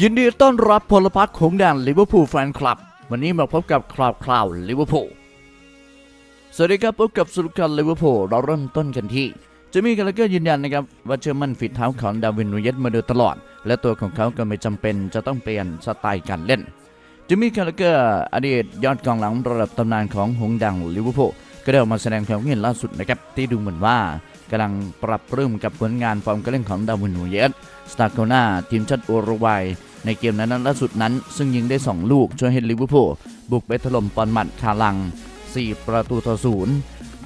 ยินดีต้อนรับพลพรรคของแดนลิเวอร์พูลแฟนคลับ วันนี้มาพบกับคราวคราวลิเวอร์พูลสวัสดีครับพบกับสรุปการลิเวอร์พูลเราเริ่มต้นกันที่จะมีกันแล้วก็ยืนยันนะครับว่าเชื่อมั่นฝีเท้าของดาวินนูเยสมาโดยตลอด และตัวของเขาก็ไม่จำเป็นจะต้องเปลี่ยนสไตล์การเล่นจะมีคาร์ลเกอร์อดีตยอดกองหลังระดับตำนานของหงดังลิเวอร์พูลก็ได้ออกมาแสดงความเห็นล่าสุดนะครับที่ดูเหมือนว่า กำลังปรับปรื้มกับผลงานฟอร์มการเล่นของดาวินนูเยสสตาร์โกนาทีมชาติอุรุกวัย ในเกมนั้นล่าสุดนั้น ซึ่งยิงได้ 2 ลูก ช่วยให้ลิเวอร์พูลบุกไปถล่มปอนมัดคาลัง 4 ประตูต่อศูนย์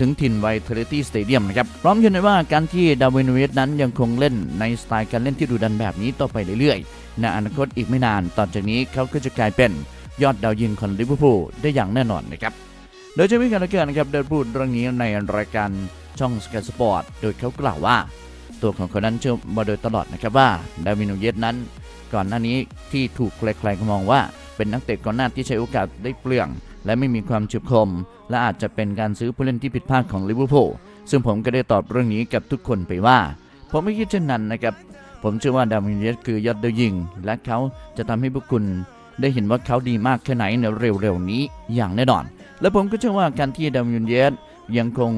ถึงถิ่นไวเทอร์ตี้สเตเดียมนะครับ พร้อมยืนยันว่าการที่ดาวินนูเยสนั้นยังคงเล่นในสไตล์การเล่นที่ดุดันแบบนี้ต่อไปเรื่อยๆในอนาคตอีกไม่นานต่อจากนี้เขาก็จะกลายเป็นยอดดาวยิงของลิเวอร์พูลได้อย่างแน่นอนนะครับโดยเจะมีการเกิดนะครับได้พูดเรื่องนี้ในรายการ ช่องสกายสปอร์ตโดยเขากล่าวว่า ตัวของเขานั้นเชื่อมาโดยตลอดนะครับว่าดาวินนูเยสนั้น ก่อนหน้านี้ที่ถูกใครๆมองว่าเป็นนักเตะก่อนหน้าที่ใช้โอกาสได้เปลือง และไม่มีความฉียบคม และอาจจะเป็นการซื้อผู้เล่นที่ผิดพลาดของลิเวอร์พูลซึ่งผมก็ได้ตอบเรื่องนี้กับทุกคนไปว่า ผมไม่คิดเช่นนั้นนะครับผมเชื่อว่าดาวินนูเยสคือยอดเดาวยิง และเขาจะทำให้พวกคุณได้เห็นว่าเขาดีมากแค่ไหนในเร็วๆนี้อย่างแน่นอน และผมก็เชื่อว่าการที่ดาวินนูเยสยังคง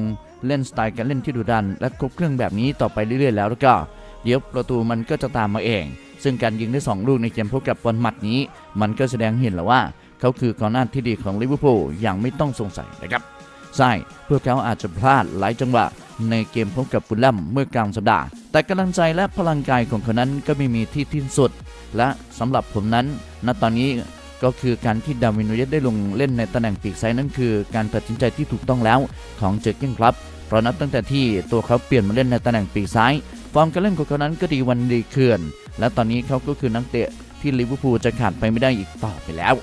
เล่นสไตล์การเล่นที่ดุดัน และครบเครื่องแบบนี้ต่อไปเรื่อยๆ แล้วแล้วก็เดี๋ยวประตูมันก็จะตามมาเอง ซึ่งการยิงได้ 2 ลูกในเกมพบกับบอลหมัดนี้ มันก็แสดงเห็นแล้วว่า เขาคือกองหน้าที่ดีของลิเวอร์พูลอย่างไม่ต้องสงสัยนะครับใช่พวกเขาอาจจะพลาดหลายจังหวะในเกมพบกับฟุลแลมเมื่อกลางสัปดาห์ แต่กำลังใจและพลังกายของเขานั้นก็ไม่มีที่ที่สุด และสำหรับผมนั้น ณตอนนี้ก็คือการที่ดาวินนูเยสได้ลงเล่นในตำแหน่งปีกซ้ายนั้นคือการตัดสินใจที่ถูกต้องแล้วของเจอร์เก้นครับ เพราะนับตั้งแต่ที่ตัวเขาเปลี่ยนมาเล่นในตำแหน่งปีกซ้าย ฟอร์มการเล่นของเขานั้นก็ดีวันดีคืนและตอนนี้เขาก็คือนักเตะที่ลิเวอร์พูลจะขาดไปไม่ได้อีกต่อไปแล้ว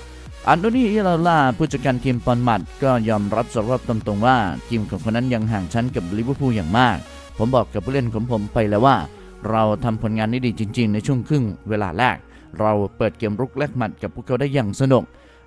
อันโตนีอิลาล่าผู้จัดการทีมปอนมัดก็ยอมรับสารภาพตรงๆว่า ทีมของคนนั้นยังห่างชั้นกับลิเวอร์พูลอย่างมาก ผมบอกกับผู้เล่นของผมไปแล้วว่า เราทำผลงานได้ดีจริง ๆ ในช่วงครึ่งเวลาแรก เราเปิดเกมรุกแลกหมัดกับพวกเขาได้อย่างสนุก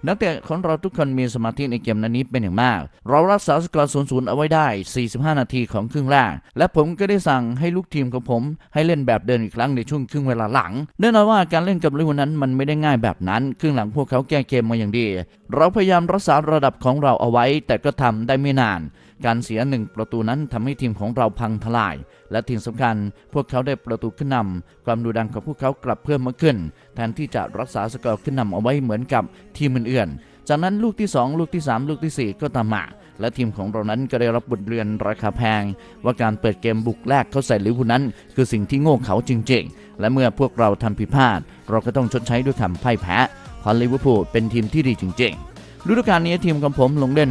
นักเตะของเราทุกคนมีสมาธิในเกมนั้นนี้เป็นอย่างมาก เรารักษาสกอร์0 0 เอาไว้ได้ 45 นาทีของครึ่งแรก และผมก็ได้สั่งให้ลูกทีมของผม ให้เล่นแบบเดินอีกครั้งในช่วงครึ่งเวลาหลังแน่นอนว่าการเล่นกับลิเวอร์พูลนั้นมันไม่ได้ง่ายแบบนั้น ครึ่งหลังพวกเขาแก้เกมมาอย่างดี เราพยายามรักษาระดับของเราเอาไว้ แต่ก็ทำได้ไม่นาน การเสียหนึ่งประตูนั้นทำให้ทีมของเราพังทลาย และทีมสำคัญพวกเขาได้ประตูขึ้นนำความดูดังของพวกเขากลับเพิ่มมากขึ้น แทนที่จะรักษาสกอร์ขึ้นนำเอาไว้เหมือนกับทีมอื่นๆจากนั้นลูกที่ 2 ลูกที่ 3 ลูกทีสี่ 4 ก็ตามมาและทีมของเรานั้นก็ได้รับบทเรียนราคาแพง ว่าการเปิดเกมบุกแรกเขาใส่ลิเวอร์พูลนั้น คือสิ่งที่โง่เขาจริงๆ และเมื่อพวกเราทำผิดพลาด เราก็ต้องชดใช้ด้วยคำพ่ายแพ้เพราะลิเวอร์พูลเป็นทีมที่ดีจริงๆฤดูกาลนี้ทีมของผมลงเล่น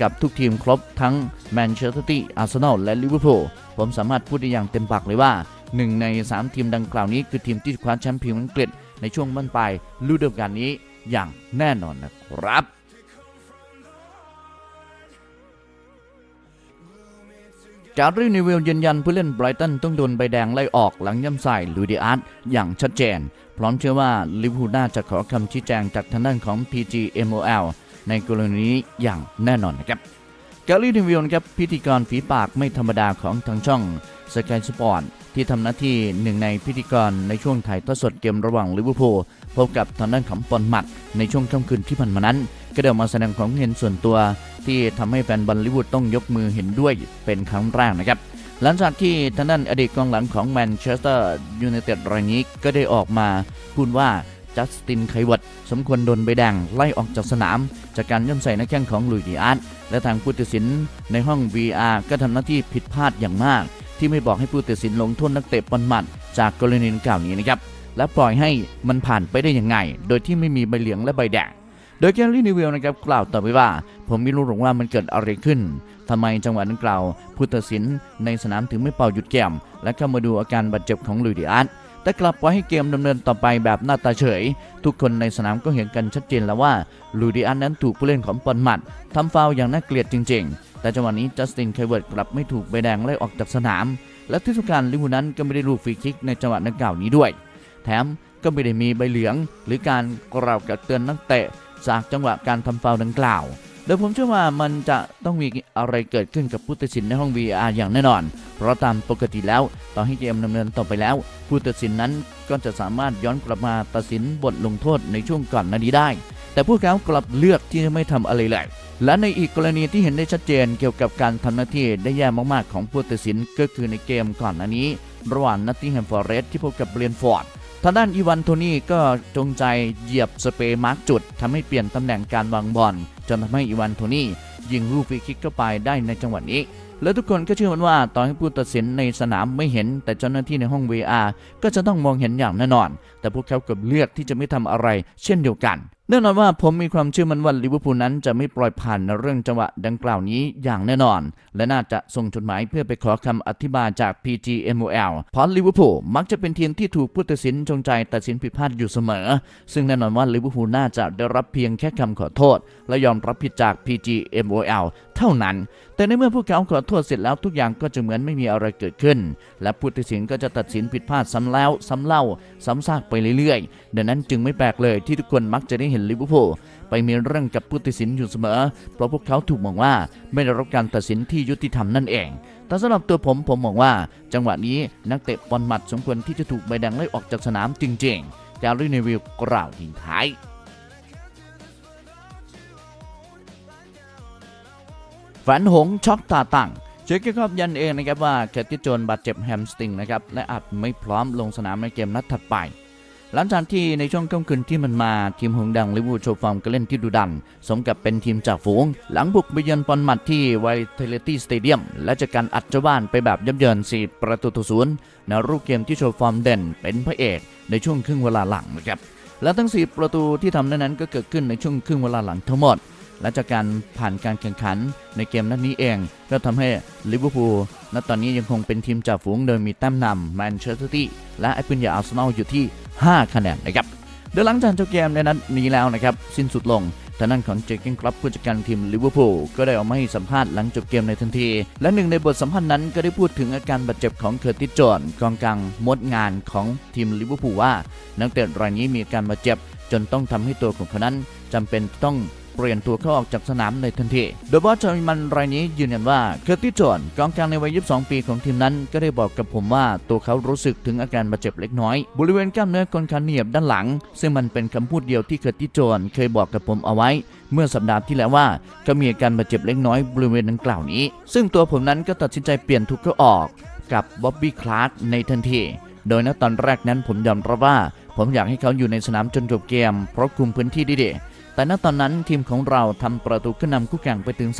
กับทุกทีมครบทั้งแมนเชสเตอร์ซิตี้อาร์เซนอลและลิเวอร์พูลผมสามารถพูดได้อย่างเต็มปากเลยว่าหนึ่งใน 3 ทีมดังกล่าวนี้คือทีมที่คว้าแชมป์พรีเมียร์อังกฤษในช่วงบั้นปลายฤดูกาลนี้อย่างแน่นอนนะครับการีนิวิลยืนยันผู้เล่นไบรตันต้องโดนใบแดงไล่ออกหลังย่ำใส่ลูดิอาร์ตอย่างชัดเจน พร้อมเชื่อว่าลิเวอร์พูลน่าจะขอคำชี้แจงจากทางด้านของ PGMOL ในกรณีนี้อย่างแน่นอนนะครับแกาลีนิวิลนะครับพิธีกรฝีปากไม่ธรรมดาของทางช่องสกายสปอร์ตที่ทำหน้าที่หนึ่งในพิธีกรในช่วงถ่ายทอดสดเกมระหว่างลิเวอร์พูลพบกับทางด้านของปอนมัด ในช่วงค่ำคืนที่ผ่านมานั้น ก็ได้ออกมาแสดงความเห็นส่วนตัว ที่ทำให้แฟนบอลลิเวอร์พูลต้องยกมือเห็นด้วยเป็นครั้งแรกนะครับหลังจากที่ทางด้านอดีตกองหลังของแมนเชสเตอร์ยูไนเต็ดรายนี้ก็ได้ออกมาพูดว่า จัสตินไควัตสมควรโดนใบแดงไล่ออกจากสนาม จากการย่ำใส่นักแข้งของลุยดิอาร์ตและทางผู้ตัดสินในห้อง VR ก็ทำหน้าที่ผิดพลาดอย่างมาก ที่ไม่บอกให้ผู้ตัดสินลงโทษนักเตะบอลหมัดจากกรณีดังกล่าวนี้นะครับและปล่อยให้มันผ่านไปได้ยังไง โดยที่ไม่มีใบเหลืองและใบแดงโดยแกลลี่นิเวลนะครับกล่าวต่อไปว่า ผมไม่รู้หรอกว่ามันเกิดอะไรขึ้นทำไมจังหวะดังกล่าวผู้ตัดสินในสนามถึงไม่เป่าหยุดเกมและเข้ามาดูอาการบาดเจ็บของลุยดิอาร์ต แต่กลับปล่อยให้เกมดำเนินต่อไปแบบหน้าตาเฉย ทุกคนในสนามก็เห็นกันชัดเจนแล้วว่าลูดิอาร์ตนั้นถูกผู้เล่นของปอนมัดทำฟาวอย่างน่าเกลียดจริง ๆ แต่จังหวะนี้จัสตินไคเวิร์ดกลับไม่ถูกใบแดงไล่ออกจากสนาม และที่สำคัญลิวูนั้นก็ไม่ได้ลูกฟรีคิกในจังหวะดังกล่าวนี้ด้วย แถมก็ไม่ได้มีใบเหลือง หรือการกล่าวกับเตือนนักเตะจากจังหวะการทำฟาวดังกล่าว โดยผมเชื่อว่ามันจะต้องมีอะไรเกิดขึ้นกับผู้ตัดสินในห้อง VR อย่างแน่นอน เพราะตามปกติแล้วต่อให้เกมดำเนินต่อไปแล้ว ผู้ตัดสินนั้นก็จะสามารถย้อนกลับมาตัดสินบทลงโทษในช่วงก่อนหน้านี้ได้ แต่พวกเขากลับเลือกที่จะไม่ทำอะไรเลย และในอีกกรณีที่เห็นได้ชัดเจนเกี่ยวกับการทำหน้าที่ได้แย่มากๆของผู้ตัดสินก็คือในเกมก่อนหน้านี้ ระหว่างนัตติแฮมฟอร์เรสที่พบกับเบรนฟอร์ด ทางด้านอีวานโทนี่ก็จงใจเหยียบสเปรย์มาร์กจุดทำให้เปลี่ยนตำแหน่งการวางบอลจนทำให้อีวานโทนี่ยิงลูกฟรีคิกเข้าไปได้ในจังหวะนี้ และทุกคนก็เชื่อมันว่าตอนให้ผู้ตัดสินในสนามไม่เห็น แต่เจ้าหน้าที่ในห้อง VR ก็จะต้องมองเห็นอย่างแน่นอน แต่พวกเขากลับเลือกที่จะไม่ทำอะไร เช่นเดียวกัน แน่นอนว่าผมมีความเชื่อมันว่าลิเวอร์พูลนั้นจะไม่ปล่อยผ่านในเรื่องจังหวะดังกล่าวนี้อย่างแน่นอน และน่าจะส่งจดหมายเพื่อไปขอคำอธิบายจาก PGMOL เพราะลิเวอร์พูลมักจะเป็นทีมที่ถูกผู้ตัดสินจงใจตัดสินผิดพลาดอยู่เสมอ ซึ่งแน่นอนว่าลิเวอร์พูลน่าจะได้รับเพียงแค่คำขอโทษ และยอมรับผิดจาก PGMOL เท่านั้น แต่ในเมื่อพวกเขาขอโทษเสร็จแล้วทุกอย่างก็จะเหมือนไม่มีอะไรเกิดขึ้น และผู้ตัดสินก็จะตัดสินผิดพลาดซ้ำแล้วซ้ำเล่าซ้ำซากไปเรื่อยๆดังนั้นจึงไม่แปลกเลยที่ทุกคนมักจะได้เห็นลิเวอร์พูลไปมีเรื่องกับผู้ตัดสินอยู่เสมอ เพราะพวกเขาถูกมองว่าไม่ได้รับการตัดสินที่ยุติธรรมนั่นเอง แต่สำหรับตัวผมผมมองว่า จังหวะนี้นักเตะบอลหมัดสมควรที่จะถูกใบแดงไล่ออกจากสนามจริงๆ จารีในวิวกล่าวทิ้งท้ายฝันหงช็อกตาตั้งเจคครับยันเองนะครับว่าแคทติโจนบาดเจ็บแฮมสติงนะครับและอาจไม่พร้อมลงสนามในเกมนัดถัดไป หลังจากที่ในช่วงค่ำคืนที่มันมาทีมหงดังลิเวอร์พูลโชว์ฟอร์มการเล่นที่ดุดัน สมกับเป็นทีมจากฝูง หลังบุกไปเยือนปอนมัดที่ไวเทเลตี้สเตเดียมและจากการอัดเจ้าบ้านไปแบบยับเยิน 4 ประตูต่อศูนย์ในรูปเกมที่โชว์ฟอร์มเด่นเป็นพระเอกในช่วงครึ่งเวลาหลังนะครับและทั้ง 4 ประตูที่ทำนั้นก็เกิดขึ้นในช่วงครึ่งเวลาหลังทั้งหมด และจากการผ่านการแข่งขันในเกมนัดนี้เอง ก็ทำให้ลิเวอร์พูลณตอนนี้ยังคงเป็นทีมจ่าฝูงโดยมีแต้มนำแมนเชสเตอร์ซิตี้และไอปืนใหญ่อาร์เซนอลอยู่ที่ 5 คะแนนนะครับโดยหลังจากจบเกมในนัดนี้แล้วนะครับ สิ้นสุดลงทางด้านของเจคเกนคลับผู้จัดการทีมลิเวอร์พูลก็ได้ออกมาให้สัมภาษณ์หลังจบเกมในทันที และหนึ่งในบทสัมภาษณ์นั้นก็ได้พูดถึงอาการบาดเจ็บของเคอร์ติสจอนกองกลางมดงานของทีมลิเวอร์พูลว่า นักเตะรายนี้มีอาการบาดเจ็บจนต้องทำให้ตัวของเขานั้นจำเป็นต้อง เปลี่ยนตัวเขาออกจากสนามในทันที โดยบอสจอร์มันรายนี้ยืนยันว่าเคอร์ติจอนกองกลางในวัย 22 ปีของทีมนั้นก็ได้บอกกับผมว่าตัวเขารู้สึกถึงอาการบาดเจ็บเล็กน้อย บริเวณกล้ามเนื้อกลคาเนียบด้านหลัง ซึ่งมันเป็นคำพูดเดียวที่เคอร์ติจอนเคยบอกกับผมเอาไว้ เมื่อสัปดาห์ที่แล้วว่าก็มีอาการบาดเจ็บเล็กน้อยบริเวณดังกล่าวนี้ ซึ่งตัวผมนั้นก็ตัดสินใจเปลี่ยนทุกเขาออกกับบ๊อบบี้คลาร์กในทันทีโดยณตอนแรกนั้นผมยอมรับว่า ผมอยากให้เขาอยู่ในสนามจนจบเกม เพราะคุมพื้นที่ด้ดี แต่ณตอนนั้นทีมของเราทำประตูขึ้นนำคู่แข่งไปถึง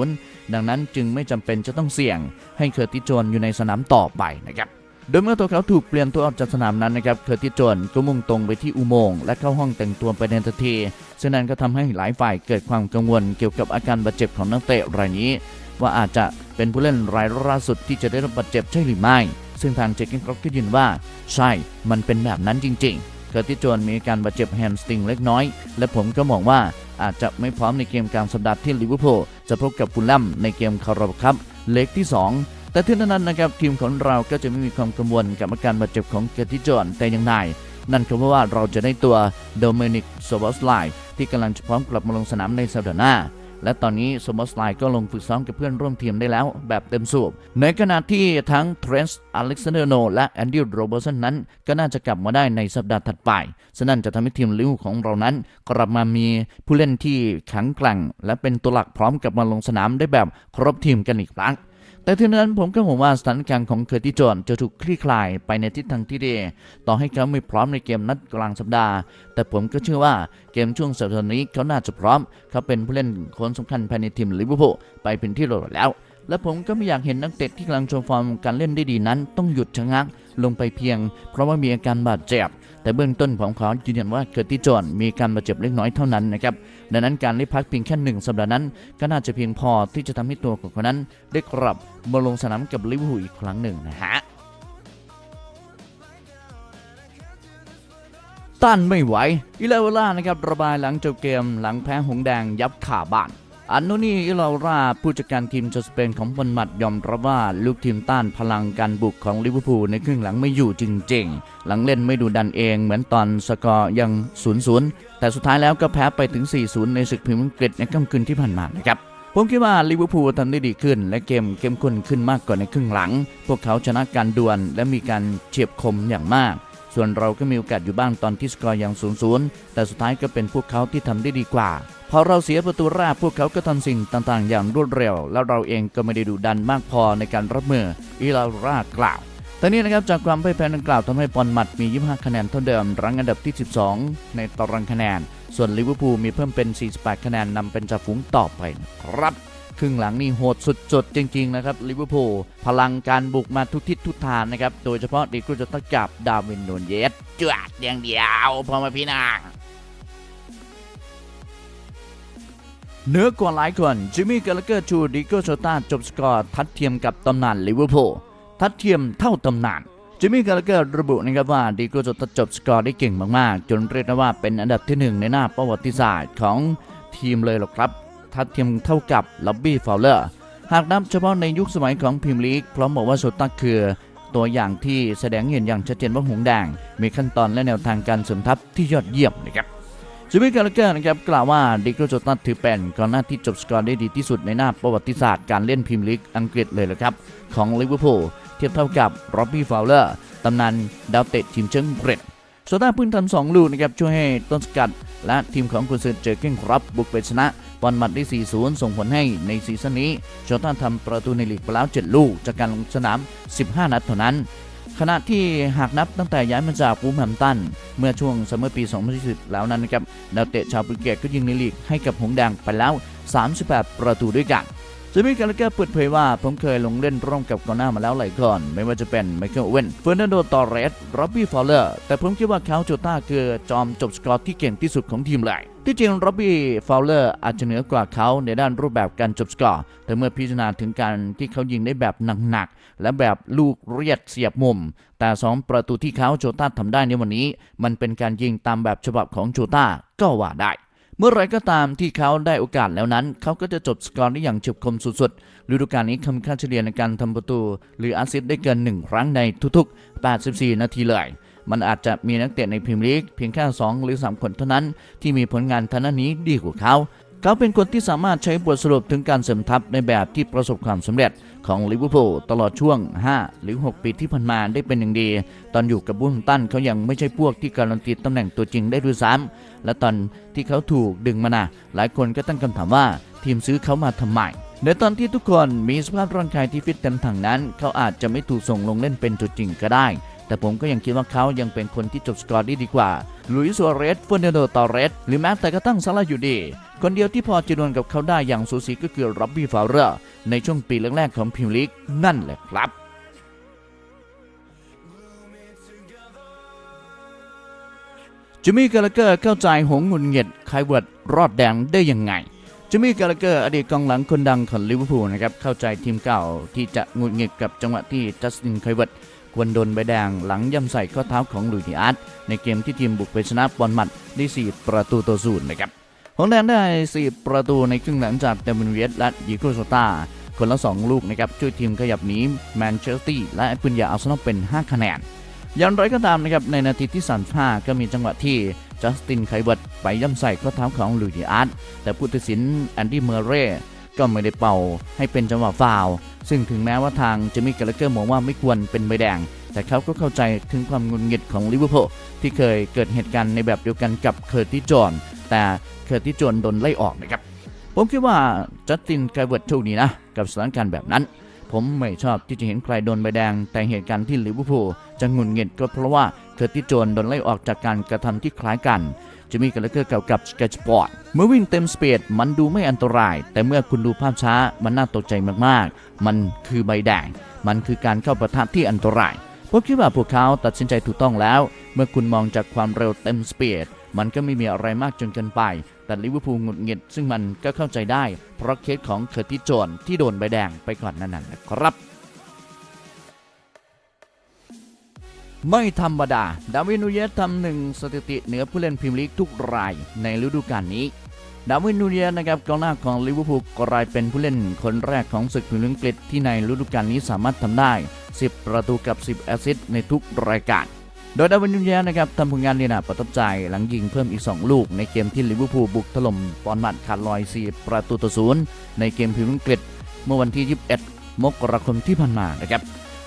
3-0 ดังนั้นจึงไม่จำเป็นจะต้องเสี่ยง ให้เคอร์ติจนอยู่ในสนามต่อไปนะครับโดยเมื่อตัวเขาถูกเปลี่ยนตัวออกจากสนามนั้นนะครับเคอร์ติจนก็มุ่งตรงไปที่อุโมงค์และเข้าห้องแต่งตัวไปในทันทีซึ่งนั้นก็ทำให้หลายฝ่ายเกิดความกังวลเกี่ยวกับอาการบาดเจ็บของนักเตะรายนี้ ว่าอาจจะเป็นผู้เล่นรายล่าสุดที่จะได้รับบาดเจ็บใช่หรือไม่ ซึ่งทางเจคเกนครอปก็ยืนว่า ใช่มันเป็นแบบนั้นจริง ๆ เคอร์ติสโจนมีการบาดเจ็บแฮมสตริงเล็กน้อย และผมก็มองว่าอาจจะไม่พร้อมในเกมกลางสัปดาห์ที่ลิเวอร์พูลจะพบกับฟูลแลมในเกมคาราบาวคัพเล็กที่ 2 แต่ที่นั้นนะครับทีมของเราก็จะไม่มีความกังวลกับอาการบาดเจ็บของเคอร์ติสโจนแต่อย่างใดนั่นก็เพราะว่าเราจะได้ตัวโดเมนิกโซบอสไลที่กำลังจะพร้อมกลับมาลงสนามในสัปดาห์หน้า และตอนนี้สมอสไลก็ลงฝึกซ้อมกับเพื่อนร่วมทีมได้แล้ว แบบเต็มสูบ ในขณะที่ทั้งเทรนส์อเล็กซานเดอร์โนและแอนดี้โรเบอร์สันนั้น ก็น่าจะกลับมาได้ในสัปดาห์ถัดไปฉะนั้นจะทำให้ทีมลิเวอร์ของเรานั้น กลับมามีผู้เล่นที่แข็งแกร่ง และเป็นตัวหลักพร้อมกับมาลงสนามได้แบบครบทีมกันอีกครั้ง แต่ทีนั้นผมก็หวังว่าสถานการณ์ของเคอร์ติสโจนจะถูกคลี่คลายไปในทิศทางที่ดี ต่อให้เขาไม่พร้อมในเกมนัดกลางสัปดาห์ แต่ผมก็เชื่อว่าเกมช่วงสัปดาห์นี้เขาน่าจะพร้อม เขาเป็นผู้เล่นคนสำคัญภายในทีมลิเวอร์พูลไปเป็นที่เรียบร้อยแล้ว และผมก็ไม่อยากเห็นนักเตะที่กำลังโชว์ฟอร์มการเล่นได้ดีนั้น ต้องหยุดชะงักลงไปเพียง เพราะว่ามีอาการบาดเจ็บ แต่เบื้องต้นของเขายืนยันว่าเกิดที่จอนมีการบาดเจ็บเล็กน้อยเท่านั้นนะครับดังนั้นการได้พักเพียงแค่หนึ่งสัปดาห์นั้น ก็น่าจะเพียงพอที่จะทำให้ตัวของเขานั้น ได้กลับมาลงสนามกับลิเวอร์พูลอีกครั้งหนึ่งนะฮะต้านไม่ไหวอิเลเวล่านะครับระบายหลังจบเกมหลังแพ้หงแดงยับขาบ้าน อันโนนี่อิลาราผู้จัดการทีมชาวสเปนของบอลมัดยอมรับว่าลูกทีมต้านพลังการบุกของลิเวอร์พูลในครึ่งหลังไม่อยู่จริงๆ หลังเล่นไม่ดูดันเองเหมือนตอนสกอร์ยัง 0-0 แต่สุดท้ายแล้วก็แพ้ไปถึง 4-0 ในศึกพรีเมียร์อังกฤษในค่ำคืนที่ผ่านมานะครับผมคิดว่าลิเวอร์พูลทำได้ดีขึ้น และเกมเข้มข้นขึ้นมากกว่าในครึ่งหลัง พวกเขาชนะการดวลและมีการเฉียบคมอย่างมาก ส่วนเราก็มีโอกาสอยู่บ้างตอนที่สกอร์ยัง 0-0 แต่สุดท้ายก็เป็นพวกเขาที่ทำได้ดีกว่า พอเราเสียประตูแรกพวกเขาก็ทำสิ่งต่างๆ อย่างรวดเร็ว แล้วเราเองก็ไม่ได้ดุดันมากพอในการรับมืออิลาร่ากล่าวตอนนี้นะครับจากความพ่ายแพ้ดังกล่าวทำให้ปอนมัดมี 25 คะแนนเท่าเดิม รั้งอันดับที่ 12 ในตารางคะแนน ส่วนลิเวอร์พูลมีเพิ่มเป็น 48 คะแนนนำเป็นจ่าฝูงต่อไปครับครึ่งหลังนี่โหดสุดๆ จริง ๆ นะครับลิเวอร์พูลพลังการบุกมาทุกทิศทุกทางนะครับ โดยเฉพาะดีกรูจะตะกับดาวินโนนเยสจวดอย่างเดียวพอมาพี่นาง เหนือกว่าหลายคนจิมมี่กาลเกอร์ชูดิโกโชตาจบสกอร์ทัดเทียมกับตำนานลิเวอร์พูลทัดเทียมเท่าตำนานจิมมี่กาลเกอร์ระบุนะครับว่าดิโกโชตาจบสกอร์ได้เก่งมากๆ จนเรียกได้ว่าเป็นอันดับที่หนึ่งในหน้าประวัติศาสตร์ของทีมเลยหรอกครับ ทัดเทียมเท่ากับล็อบบี้ฟาวเลอร์หากนับเฉพาะในยุคสมัยของพรีเมียร์ลีกพร้อมบอกว่าโชตักคือตัวอย่างที่แสดงเห็นอย่างชัดเจนว่าหงแดง มีขั้นตอนและแนวทางการเสริมทัพที่ยอดเยี่ยมนะครับ จิมมี่กาลเกอร์นะครับกล่าวว่าดิโกโจตันถือเป็นกองหน้าที่จบสกอร์ได้ดีที่สุดในหน้าประวัติศาสตร์การเล่นพรีเมียร์ลีกอังกฤษเลยละครับ ของลิเวอร์พูลเทียบเท่ากับโรบบี้ฟาวเลอร์ตำนานดาวเตะทีมเชิงเกรดโซต้าพิ่งทำสองลูกนะครับช่วยให้ต้นสกัด และทีมของคุณเซอร์เจอร์เก้งครับบุกไปชนะบอลมัดได้ 4-0 ส่งผลให้ในซีซั่นนี้โซต้าทำประตูในลีกไปแล้ว 7 ลูกจากการลงสนาม 15 นัดเท่านั้น ขณะที่หากนับตั้งแต่ย้ายมาจากวูมแฮมตัน เมื่อช่วงซัมเมอร์ปี 2020แล้วนั้นนะครับดาวเตะชาวโปรตุเกสก็ยิงในลีกให้กับหงแดงไปแล้ว 38 ประตูด้วยกันจิมมี่กาลเกอร์เปิดเผยว่าผมเคยลงเล่นร่วมกับกองหน้ามาแล้วหลายคนไม่ว่าจะเป็นไมเคิลเวนเฟอร์นันโดตอร์เรสร็อบบี้ฟอลเลอร์แต่ผมคิดว่าเขาโจต้าคือจอมจบสกอร์ที่เก่งที่สุดของทีมเลย ที่จริงร็อบบี้ฟาวเลอร์อาจจะเหนือกว่าเขาในด้านรูปแบบการจบสกอร์ แต่เมื่อพิจารณาถึงการที่เขายิงได้แบบหนักๆ และแบบลูกเรียดเสียบมุม แต่สองประตูที่เขาโจต้าทำได้ในวันนี้ มันเป็นการยิงตามแบบฉบับของโจต้าก็ว่าได้เมื่อไรก็ตามที่เขาได้โอกาสแล้วนั้น เขาก็จะจบสกอร์ได้อย่างเฉียบคมสุดๆฤดูกาลนี้คำค่าเฉลี่ยในการทำประตู หรืออาซิสได้เกิน 1 ครั้งในทุกๆ 84 นาทีเลย มันอาจจะมีนักเตะในพรีเมียร์ลีกเพียงแค่ 2 หรือ 3 คนเท่านั้น ที่มีผลงานทางด้านนี้ดีกว่าเขาเขาเป็นคนที่สามารถใช้บทสรุปถึงการเสริมทัพในแบบที่ประสบความสำเร็จของลิเวอร์พูลตลอดช่วง 5 หรือ 6 ปีที่ผ่านมาได้เป็นอย่างดี ตอนอยู่กับบุ้มตันเขายังไม่ใช่พวกที่การันตีตำแหน่งตัวจริงได้ด้วยซ้ำและตอนที่เขาถูกดึงมานะหลายคนก็ตั้งคำถามว่าทีมซื้อเขามาทำไมในตอนที่ทุกคนมีสภาพร่างกายที่ฟิตเต็มถังนั้น เขาอาจจะไม่ถูกส่งลงเล่นเป็นตัวจริงก็ได้ แต่ผมก็ยังคิดว่าเขายังเป็นคนที่จบสกอร์ได้ดีกว่าลุยส์ซัวเรสเฟอร์นันโดตอเรสหรือแม้แต่กระทั่งซาลาอยู่ดี คนเดียวที่พอจะดวลกับเขาได้อย่างสูสีก็คือร็อบบี้ฟาวเรอร์ในช่วงปีแรกๆของพรีเมียร์ลีกนั่นแหละครับจิมมี่กาลเกอร์เข้าใจหงหงุดหงิดไคเวิร์ดรอดแดงได้ยังไงจิมมี่กาลเกอร์อดีตกองหลังคนดังของลิเวอร์พูลนะครับเข้าใจทีมเก่าที่จะหงุดหงิดกับจังหวะที่จัสตินไคเวิร์ด วรโดนใบแดงหลังย่ำใส่ข้อเท้าของลุยดิอาร์ตในเกมที่ทีมบุกไปชนะบอลมัดได้ 4 ประตูต่อศูนย์นะครับหงแดงได้ 4 ประตูในครึ่งหลังจากเดมินเวียสและยิโกโซตาคนละ 2 ลูกนะครับช่วยทีมขยับหนีแมนเชสเตอร์และปุญญาอาร์เซนอลเป็น 5 คะแนนอย่างไรก็ตามนะครับในนาทีที่ 35 ก็มีจังหวะที่จัสตินไคเวิร์ดไปย่ำใส่ข้อเท้าของลุยดิอาร์ตแต่ผู้ตัดสินแอนดี้เมอร์เร่ก็ไม่ได้เป่าให้เป็นจังหวะฟาว ซึ่งถึงแม้ว่าทางเจมี่กาลเกอร์มองว่าไม่ควรเป็นใบแดง แต่เขาก็เข้าใจถึงความงุนงิดของลิเวอร์พูลที่เคยเกิดเหตุการณ์ในแบบเดียวกันกับเคอร์ติจอนแต่เคอร์ติจอนโดนไล่ออกนะครับ ผมคิดว่าจัสตินไคเวิร์ดโชคดีนะกับสถานการณ์แบบนั้น ผมไม่ชอบที่จะเห็นใครโดนใบแดง แต่เหตุการณ์ที่ลิเวอร์พูลจะงุนงิดก็เพราะว่าเคอร์ติสโจนโดนไล่ออกจากการกระทำที่คล้ายกัน จะมีกาลเกอร์เก่ากับสเกตสปอร์ตเมื่อวิ่งเต็มสปีดมันดูไม่อันตราย แต่เมื่อคุณดูภาพช้ามันน่าตกใจมากๆ มันคือใบแดง มันคือการเข้าประทะที่อันตรายผมคิดว่าพวกเขาตัดสินใจถูกต้องแล้ว เมื่อคุณมองจากความเร็วเต็มสปีดมันก็ไม่มีอะไรมากจนเกินไป แต่ลิเวอร์พูลหงุดหงิดซึ่งมันก็เข้าใจได้ เพราะเคสของเคอร์ติสโจนที่โดนใบแดงไปก่อนนั้นนะครับ ไม่ธรรมดา ดาวินนูเยสทำหนึ่งสถิติเหนือผู้เล่นพรีเมียร์ลีกทุกรายในฤดูกาลนี้ ดาวินนูเยสนะครับกองหน้าของลิเวอร์พูลกลายเป็นผู้เล่นคนแรกของศึกพรีเมียร์ลีกอังกฤษที่ในฤดูกาลนี้สามารถทำได้ 10 ประตูกับ 10 แอสซิสต์ในทุกรายการ โดยดาวินนูเยสนะครับทำผลงานเนี่ยนะประทับใจหลังยิงเพิ่มอีก 2 ลูก ในเกมที่ลิเวอร์พูลบุกถล่มปอนมัดขาดลอย 4 ประตูต่อศูนย์ในเกมพรีเมียร์ลีกอังกฤษ เมื่อวันที่ 21 มกราคมที่ผ่านมานะครับ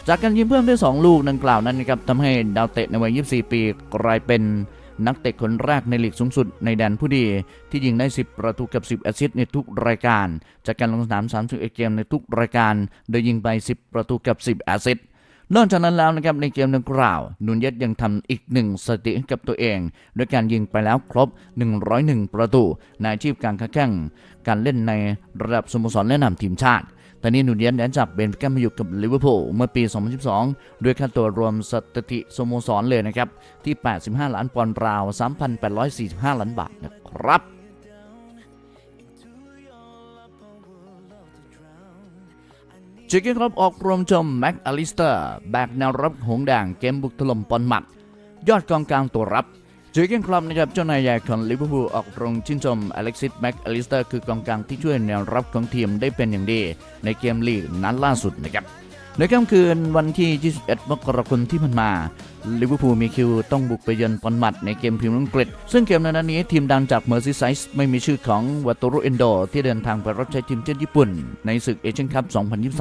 จากการยิงเพิ่มได้2ลูกดังกล่าวนั้นนะครับทำให้ดาวเตะในวัย 24 ปีกลายเป็นนักเตะคนแรกในลีกสูงสุดในแดนผู้ดี ที่ยิงได้ 10 ประตูกับ 10 แอสซิสต์ในทุกรายการ จากการลงสนาม 31 เกมในทุกรายการ โดยยิงไป 10 ประตูกับ 10 แอสซิสต์นอกจากนั้นแล้วนะครับในเกมดังกล่าวนุนเยสยังทำอีกหนึ่งสถิติให้กับตัวเองโดยการยิงไปแล้วครบ 101 ประตูในอาชีพการค้าแข่งการเล่นในระดับสโมสรและนำทีมชาติ ตอนนี้นุนเยสได้จับเบนแกมมาอยู่กับลิเวอร์พูลเมื่อปี 2012 ด้วยค่าตัวรวมสถิติสโมสรเลยนะครับ ที่ 85 ล้านปอนด์ราว 3,845 ล้านบาทนะครับจิกเก้นครับออกรวมชมแม็กอลิสเตอร์ แบกแนวรับหงส์แดงเกมบุกถล่มปอนหมัด ยอดกองกลางตัวรับ จิกเกนครับนะครับเจ้านายใหญ่ของลิเวอร์พูลออกโรงชื่นชมอเล็กซิสแม็กอลิสเตอร์คือกองกลางที่ช่วยแนวรับของทีมได้เป็นอย่างดี ในเกมลีกนัดล่าสุดนะครับในค่ำคืนวันที่ 21 มกราคมที่ผ่านมา ลิเวอร์พูลมีคิวต้องบุกไปเยือนปอนมัดในเกมพรีเมียร์ลีกอังกฤษ ซึ่งเกมในนัดนี้ทีมดังจากเมอร์ซีไซส์ไม่มีชื่อของวัตโตโรเอนโด ที่เดินทางไปรับใช้ทีมเจ้าญี่ปุ่น ในศึกเอเชียนคัพ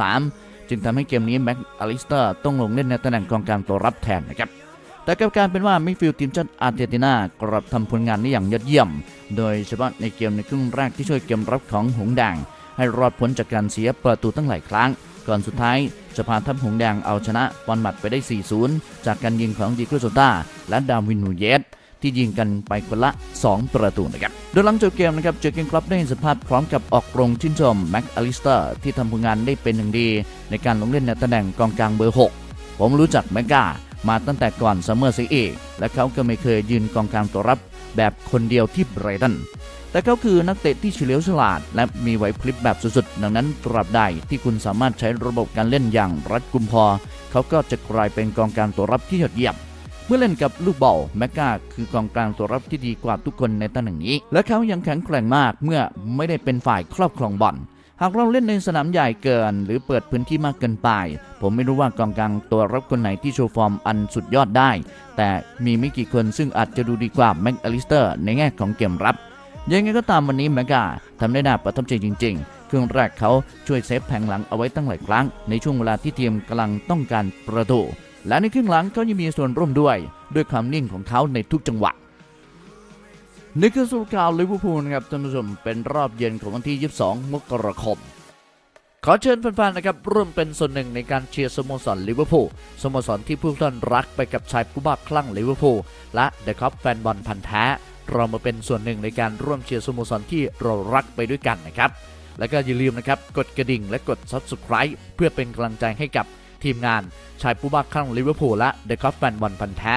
2023 จึงทำให้เกมนี้แม็กอลิสเตอร์ต้องลงเล่นในตำแหน่งกองกลางตัวรับแทนนะครับ แต่กลับการเป็นว่ามิดฟิลด์ทีมชาติอาร์เจนตินากลับทำผลงานได้อย่างยอดเยี่ยม โดยเฉพาะในเกมในครึ่งแรกที่ช่วยเกมรับของหงแดงให้รอดพ้นจากการเสียประตูตั้งหลายครั้ง ก่อนสุดท้ายจะพาทัพหงแดงเอาชนะบอลหมัดไปได้ 4-0 จากการยิงของดิโกโซตาและดาวินนูเยสที่ยิงกันไปคนละ 2 ประตูนะครับ โดยหลังจบเกมนะครับ เจอเกนคลับได้สัมภาษณ์พร้อมกับออกโรงชื่นชมแม็กอลิสเตอร์ที่ทำผลงานได้เป็นอย่างดี ในการลงเล่นในตำแหน่งกองกลางเบอร์ 6 ผมรู้จักแมกกา มาตั้งแต่ก่อนซัมเมอร์ซีเอกและเขาก็ไม่เคยยืนกองกลางตัวรับแบบคนเดียวที่ไบรตันแต่เขาคือนักเตะที่เฉลียวฉลาด และมีไหวพริบแบบสุดๆ ดังนั้นตราบใดที่คุณสามารถใช้ระบบการเล่นอย่างรัดกุมพอ เขาก็จะกลายเป็นกองกลางตัวรับที่ยอดเยี่ยมเมื่อเล่นกับลูกบอลแมกกาคือกองกลางตัวรับที่ดีกว่าทุกคนในตำแหน่งนี้ และเขายังแข็งแกร่งมากเมื่อไม่ได้เป็นฝ่ายครอบครองบอล หากเราเล่นในสนามใหญ่เกิน หรือเปิดพื้นที่มากเกินไป ผมไม่รู้ว่ากองกลางตัวรับคนไหนที่โชว์ฟอร์มอันสุดยอดได้ แต่มีไม่กี่คนซึ่งอาจจะดูดีกว่าแม็กอลิสเตอร์ในแง่ของเกมรับ ยังไงก็ตามวันนี้แมกกาทำได้น่าประทับใจจริง ๆ ครึ่งแรกเขาช่วยเซฟแผงหลังเอาไว้ตั้งหลายครั้ง ในช่วงเวลาที่ทีมกำลังต้องการประตูและในครึ่งหลังเขายังมีส่วนร่วมด้วย ด้วยความนิ่งของเขาในทุกจังหวะ นี่คือสรุปข่าวลิเวอร์พูลนะครับท่านผู้ชมเป็นรอบเย็นของวันที่ 22 มกราคม ขอเชิญแฟนๆนะครับร่วมเป็นส่วนหนึ่งในการเชียร์สโมสรลิเวอร์พูลสโมสรที่ผู้ท่านรักไปกับชายผู้บ้าคลั่งลิเวอร์พูลและเดอะคัพแฟนบอลพันธ์แท้ เรามาเป็นส่วนหนึ่งในการร่วมเชียร์สโมสรที่เรารักไปด้วยกันนะครับแล้วก็อย่าลืมนะครับกดกระดิ่งและกด Subscribe เพื่อเป็นกำลังใจให้กับทีมงานชายผู้บ้าคลั่งลิเวอร์พูลและเดอะคัพแฟนบอลพันธ์แท้